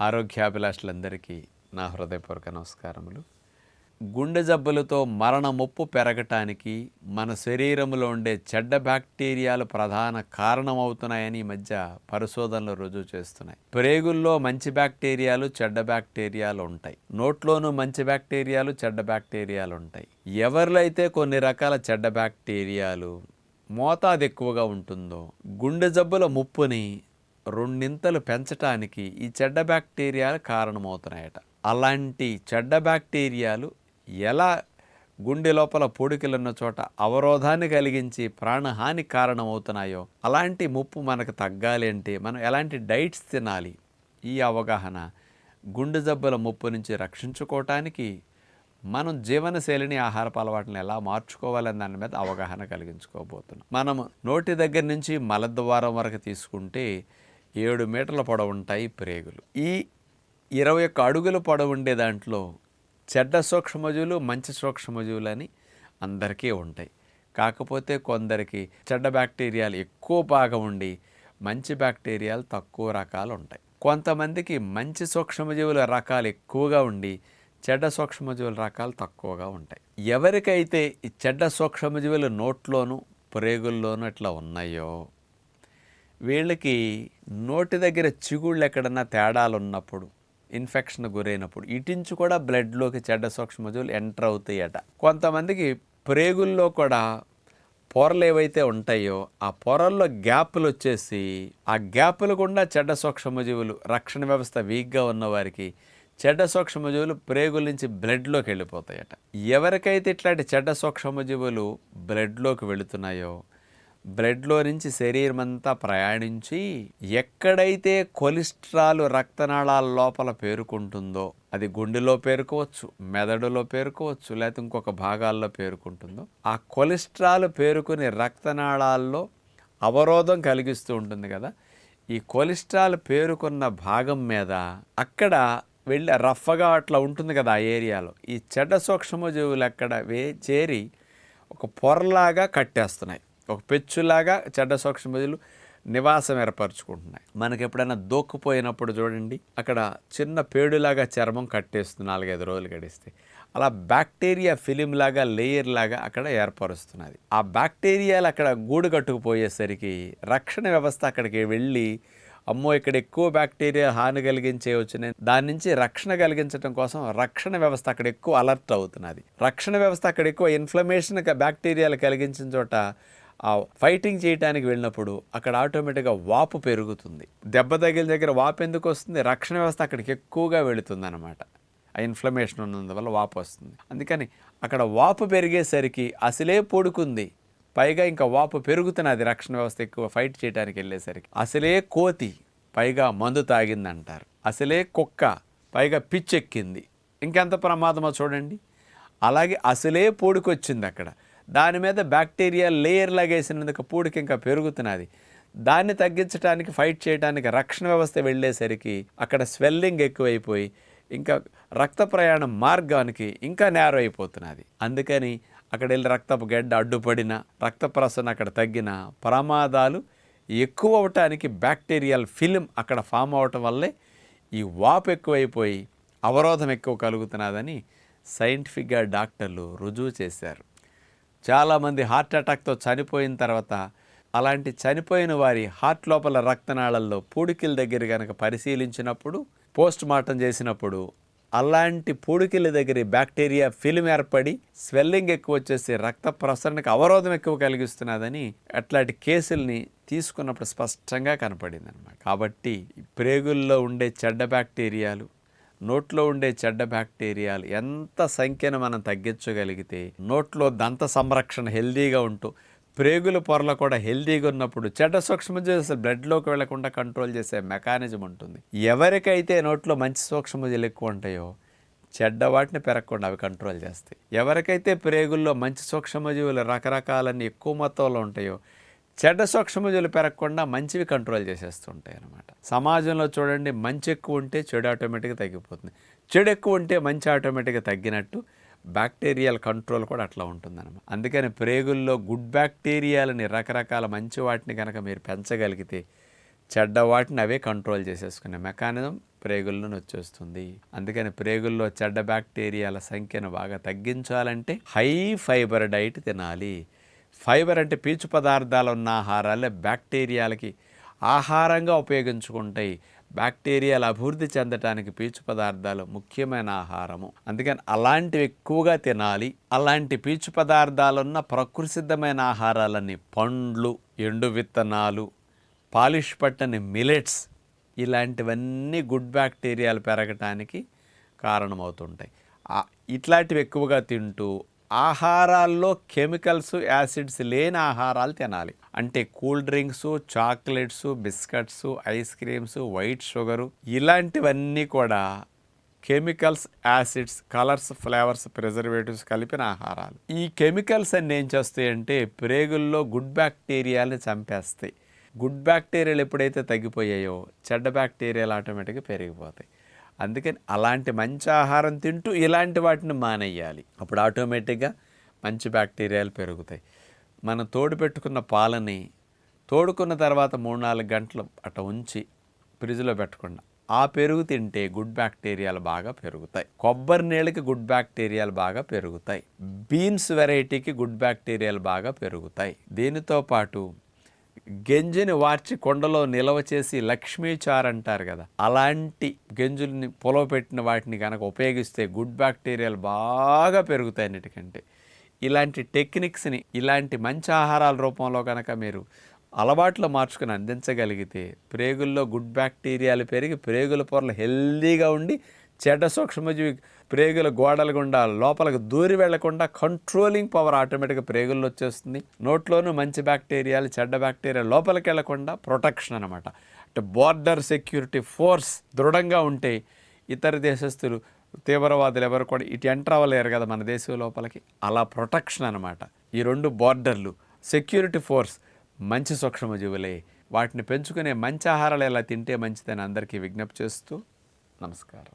ఆరోగ్యాభిలాషులందరికీ నా హృదయపూర్వక నమస్కారములు. గుండె జబ్బులతో మరణ ముప్పు పెరగటానికి మన శరీరంలో ఉండే చెడ్డ బ్యాక్టీరియాలు ప్రధాన కారణమవుతున్నాయని ఈ మధ్య పరిశోధనలు రుజువు చేస్తున్నాయి. ప్రేగుల్లో మంచి బ్యాక్టీరియాలు చెడ్డ బ్యాక్టీరియాలు ఉంటాయి. నోట్లోనూ మంచి బ్యాక్టీరియాలు చెడ్డ బ్యాక్టీరియాలు ఉంటాయి. ఎవరిలో అయితే కొన్ని రకాల చెడ్డ బ్యాక్టీరియాలు మోతాదు ఎక్కువగా ఉంటుందో గుండె జబ్బుల ముప్పుని రెండింతలు పెంచటానికి ఈ చెడ్డ బ్యాక్టీరియాలు కారణమవుతున్నాయట. అలాంటి చెడ్డ బ్యాక్టీరియాలు ఎలా గుండె లోపల పొడికలున్న చోట అవరోధాన్ని కలిగించి ప్రాణహాని కారణమవుతున్నాయో అలాంటి ముప్పు మనకు తగ్గాలి అంటే మనం ఎలాంటి డైట్స్ తినాలి? ఈ అవగాహన గుండె జబ్బుల ముప్పు నుంచి రక్షించుకోవటానికి మనం జీవనశైలిని ఆహారపు అలవాట్లను ఎలా మార్చుకోవాలని దాని మీద అవగాహన కలిగించుకోబోతున్నాం. మనం నోటి దగ్గర నుంచి మలద్వారం వరకు తీసుకుంటే ఏడు మీటర్ల పొడవు ఉంటాయి ప్రేగులు. ఈ ఇరవై ఒక్క అడుగుల పొడవు ఉండే దాంట్లో చెడ్డ సూక్ష్మజీవులు మంచి సూక్ష్మజీవులు అని అందరికీ ఉంటాయి. కాకపోతే కొందరికి చెడ్డ బ్యాక్టీరియాలు ఎక్కువ భాగం ఉండి మంచి బ్యాక్టీరియాలు తక్కువ రకాలు ఉంటాయి. కొంతమందికి మంచి సూక్ష్మజీవుల రకాలు ఎక్కువగా ఉండి చెడ్డ సూక్ష్మజీవుల రకాలు తక్కువగా ఉంటాయి. ఎవరికైతే ఈ చెడ్డ సూక్ష్మజీవులు నోట్లోనూ ప్రేగుల్లోనూ ఇట్లా ఉన్నాయో వీళ్ళకి నోటి దగ్గర చిగుళ్ళు ఎక్కడన్నా తేడాలు ఉన్నప్పుడు ఇన్ఫెక్షన్ గురైనప్పుడు ఇటించి కూడా బ్లడ్లోకి చెడ్డ సూక్ష్మజీవులు ఎంటర్ అవుతాయట. కొంతమందికి ప్రేగుల్లో కూడా పొరలు ఏవైతే ఉంటాయో ఆ పొరల్లో గ్యాపులు వచ్చేసి ఆ గ్యాపులు గుండా చెడ్డ సూక్ష్మజీవులు రక్షణ వ్యవస్థ వీక్గా ఉన్న వారికి చెడ్డ సూక్ష్మజీవులు ప్రేగుల నుంచి బ్లడ్లోకి వెళ్ళిపోతాయట. ఎవరికైతే ఇట్లాంటి చెడ్డ సూక్ష్మజీవులు బ్లడ్లోకి వెళుతున్నాయో బ్లడ్లో నుంచి శరీరం అంతా ప్రయాణించి ఎక్కడైతే కొలెస్ట్రాల్ రక్తనాళాల లోపల పేరుకుంటుందో అది గుండెలో పేరుకోవచ్చు మెదడులో పేరుకోవచ్చు లేకపోతే ఇంకొక భాగాల్లో పేరుకుంటుందో ఆ కొలెస్ట్రాల్ పేరుకుని రక్తనాళాల్లో అవరోధం కలిగిస్తూ ఉంటుంది కదా. ఈ కొలెస్ట్రాల్ పేరుకున్న భాగం మీద అక్కడ వెళ్ళి రఫ్గా అట్లా ఉంటుంది కదా ఆ ఏరియాలో. ఈ చెడ్డ సూక్ష్మజీవులు అక్కడ వే చేరి ఒక పొరలాగా కట్టేస్తున్నాయి. ఒక పెచ్చులాగా చెడ్డ సూక్ష్మ బదులు నివాసం ఏర్పరచుకుంటున్నాయి. మనకి ఎప్పుడైనా దోక్కుపోయినప్పుడు చూడండి అక్కడ చిన్న పేడులాగా చర్మం కట్టేస్తుంది నాలుగైదు రోజులు గడిస్తే. అలా బ్యాక్టీరియా ఫిలిం లాగా లేయర్ లాగా అక్కడ ఏర్పరుస్తున్నది. ఆ బ్యాక్టీరియాలు అక్కడ గూడు కట్టుకుపోయేసరికి రక్షణ వ్యవస్థ అక్కడికి వెళ్ళి అమ్మో ఇక్కడ ఎక్కువ బ్యాక్టీరియా హాని కలిగించే వచ్చినాయి దాని నుంచి రక్షణ కలిగించడం కోసం రక్షణ వ్యవస్థ అక్కడ ఎక్కువ అలర్ట్ అవుతున్నది. రక్షణ వ్యవస్థ అక్కడ ఎక్కువ ఇన్ఫ్లమేషన్ బ్యాక్టీరియాలు కలిగించిన చోట ఆ ఫైటింగ్ చేయడానికి వెళ్ళినప్పుడు అక్కడ ఆటోమేటిక్గా వాపు పెరుగుతుంది. దెబ్బ తగిలిన దగ్గర వాపు ఎందుకు వస్తుంది? రక్షణ వ్యవస్థ అక్కడికి ఎక్కువగా వెళుతుంది అనమాట ఆ ఇన్ఫ్లమేషన్ ఉన్నందువల్ల వాపు వస్తుంది. అందుకని అక్కడ వాపు పెరిగేసరికి అసలే పొడుకుంది. పైగా ఇంకా వాపు పెరుగుతున్నది. రక్షణ వ్యవస్థ ఎక్కువ ఫైట్ చేయడానికి వెళ్ళేసరికి. అసలే కోతి పైగా మందు తాగిందంటారు. అసలే కుక్క పైగా పిచ్చెక్కింది. ఇంకెంత ప్రమాదమో చూడండి. అలాగే అసలే పోడుకొచ్చింది అక్కడ. దాని మీద బ్యాక్టీరియా లేయర్ లాగేసినందుకు పూడికి ఇంకా పెరుగుతున్నది. దాన్ని తగ్గించడానికి ఫైట్ చేయడానికి రక్షణ వ్యవస్థ వెళ్ళేసరికి అక్కడ స్వెల్లింగ్ ఎక్కువైపోయి ఇంకా రక్త ప్రయాణం మార్గానికి ఇంకా నేరో అయిపోతున్నది అందుకని అక్కడ వెళ్ళి రక్తపు గడ్డ అడ్డుపడిన రక్త ప్రసరణ అక్కడ తగ్గిన ప్రమాదాలు ఎక్కువ అవటానికి బ్యాక్టీరియల్ ఫిలిం అక్కడ ఫామ్ అవటం వల్లే ఈ వాపు ఎక్కువైపోయి అవరోధం ఎక్కువ కలుగుతున్నదని సైంటిఫిక్గా డాక్టర్లు రుజువు చేశారు. చాలామంది హార్ట్ అటాక్తో చనిపోయిన తర్వాత అలాంటి చనిపోయిన వారి హార్ట్ లోపల రక్తనాళల్లో పూడికిల దగ్గర కనుక పరిశీలించినప్పుడు పోస్ట్ మార్టం చేసినప్పుడు అలాంటి పూడికిల దగ్గర బ్యాక్టీరియా ఫిల్మ్ ఏర్పడి స్వెల్లింగ్ ఎక్కువ వచ్చేసి రక్త ప్రసరణకు అవరోధం ఎక్కువ కలిగిస్తున్నదని అట్లాంటి కేసుల్ని తీసుకున్నప్పుడు స్పష్టంగా కనపడింది అనమాట కాబట్టి ప్రేగుల్లో ఉండే చెడ్డ బ్యాక్టీరియాలు నోట్లో ఉండే చెడ్డ బ్యాక్టీరియాలు ఎంత సంఖ్యను మనం తగ్గించగలిగితే నోట్లో దంత సంరక్షణ హెల్దీగా ఉంటూ ప్రేగుల పొరలు కూడా హెల్దీగా ఉన్నప్పుడు చెడ్డ సూక్ష్మజీవులు అసలు బ్లడ్లోకి వెళ్ళకుండా కంట్రోల్ చేసే మెకానిజం ఉంటుంది. ఎవరికైతే నోట్లో మంచి సూక్ష్మజీవులు ఎక్కువ ఉంటాయో చెడ్డ వాటిని పెరగకుండా అవి కంట్రోల్ చేస్తాయి. ఎవరికైతే ప్రేగుల్లో మంచి సూక్ష్మజీవులు రకరకాలన్నీ ఎక్కువ మొత్తంలో ఉంటాయో చెడ్డ సూక్ష్మజీవులు పెరగకుండా మంచివి కంట్రోల్ చేసేస్తుంటాయి అనమాట సమాజంలో చూడండి మంచి ఎక్కువ ఉంటే చెడు ఆటోమేటిక్గా తగ్గిపోతుంది. చెడు ఎక్కువ ఉంటే మంచి ఆటోమేటిక్గా తగ్గినట్టు బ్యాక్టీరియల్ కంట్రోల్ కూడా అట్లా ఉంటుందన్నమాట. అందుకని ప్రేగుల్లో గుడ్ బ్యాక్టీరియాలని రకరకాల మంచి వాటిని కనుక మీరు పెంచగలిగితే చెడ్డ వాటిని అవే కంట్రోల్ చేసేసుకునే మెకానిజం ప్రేగుల్లో వచ్చేస్తుంది. అందుకని ప్రేగుల్లో చెడ్డ బ్యాక్టీరియాల సంఖ్యను బాగా తగ్గించాలంటే హై ఫైబర్ డైట్ తినాలి. ఫైబర్ అంటే పీచు పదార్థాలు ఉన్న ఆహారాలే బ్యాక్టీరియాలకి ఆహారంగా ఉపయోగించుకుంటాయి. బ్యాక్టీరియాలు అభివృద్ధి చెందటానికి పీచు పదార్థాలు ముఖ్యమైన ఆహారము. అందుకని అలాంటివి ఎక్కువగా తినాలి. అలాంటి పీచు పదార్థాలున్న ప్రకృతి సిద్ధమైన ఆహారాలన్నీ పండ్లు ఎండు విత్తనాలు పాలిష్ పట్టని మిలెట్స్ ఇలాంటివన్నీ గుడ్ బ్యాక్టీరియాలు పెరగటానికి కారణమవుతుంటాయి. ఇట్లాంటివి ఎక్కువగా తింటూ ఆహారాల్లో కెమికల్స్ యాసిడ్స్ లేని ఆహారాలు తినాలి. అంటే cool drinks chocolates biscuits ice creams white sugar ఇలాంటివన్నీ కూడా chemicals acids colours flavours preservatives కలిపిన ఆహారాలు. ఈ కెమికల్స్ అన్ని ఏం చేస్తాయంటే ప్రేగుల్లో గుడ్ బ్యాక్టీరియాని చంపేస్తాయి. గుడ్ బ్యాక్టీరియాలు ఎప్పుడైతే తగ్గిపోయాయో చెడ్డ బ్యాక్టీరియాలు ఆటోమేటిక్గా పెరిగిపోతాయి. అందుకని అలాంటి మంచి ఆహారం తింటూ ఇలాంటి వాటిని మానేయాలి. అప్పుడు ఆటోమేటిక్గా మంచి బ్యాక్టీరియాలు పెరుగుతాయి. మనం తోడు పెట్టుకున్న పాలని తోడుకున్న తర్వాత మూడు నాలుగు గంటలు అట ఉంచి ఫ్రిడ్జ్లో పెట్టకుండా ఆ పెరుగు తింటే గుడ్ బ్యాక్టీరియాలు బాగా పెరుగుతాయి. కొబ్బరి నీళ్ళకి గుడ్ బ్యాక్టీరియాలు బాగా పెరుగుతాయి. బీన్స్ వెరైటీకి గుడ్ బ్యాక్టీరియాలు బాగా పెరుగుతాయి. దీనితో పాటు గెంజిని వార్చి కొండలో నిలవ చేసి లక్ష్మీచార్ అంటారు కదా. అలాంటి గెంజుల్ని పొలవ పెట్టిన వాటిని కనుక ఉపయోగిస్తే గుడ్ బ్యాక్టీరియాలు బాగా పెరుగుతాయి అన్నిటికంటే. ఇలాంటి టెక్నిక్స్ని ఇలాంటి మంచి ఆహారాల రూపంలో కనుక మీరు అలవాట్లు మార్చుకుని అందించగలిగితే ప్రేగుల్లో గుడ్ బ్యాక్టీరియాలు పెరిగి ప్రేగుల పొరలు హెల్దీగా ఉండి చెడ్డ సూక్ష్మజీవి ప్రేగుల గోడల గుండా లోపలికి దూరి వెళ్ళకుండా కంట్రోలింగ్ పవర్ ఆటోమేటిక్గా ప్రేగుల్లో వచ్చేస్తుంది. నోట్లోనూ మంచి బ్యాక్టీరియాలు చెడ్డ బ్యాక్టీరియా లోపలికి వెళ్ళకుండా ప్రొటెక్షన్ అనమాట అంటే బార్డర్ సెక్యూరిటీ ఫోర్స్ దృఢంగా ఉంటే ఇతర దేశస్తులు తీవ్రవాదులు ఎవరు కూడా ఇటు ఎంటర్ అవ్వలేరు కదా మన దేశం లోపలికి. అలా ప్రొటెక్షన్ అనమాట ఈ రెండు బార్డర్లు సెక్యూరిటీ ఫోర్స్ మంచి సూక్ష్మజీవులే వాటిని పెంచుకునే మంచి ఆహారాలు ఎలా తింటే మంచిదని అందరికీ విజ్ఞప్తి చేస్తూ నమస్కారం.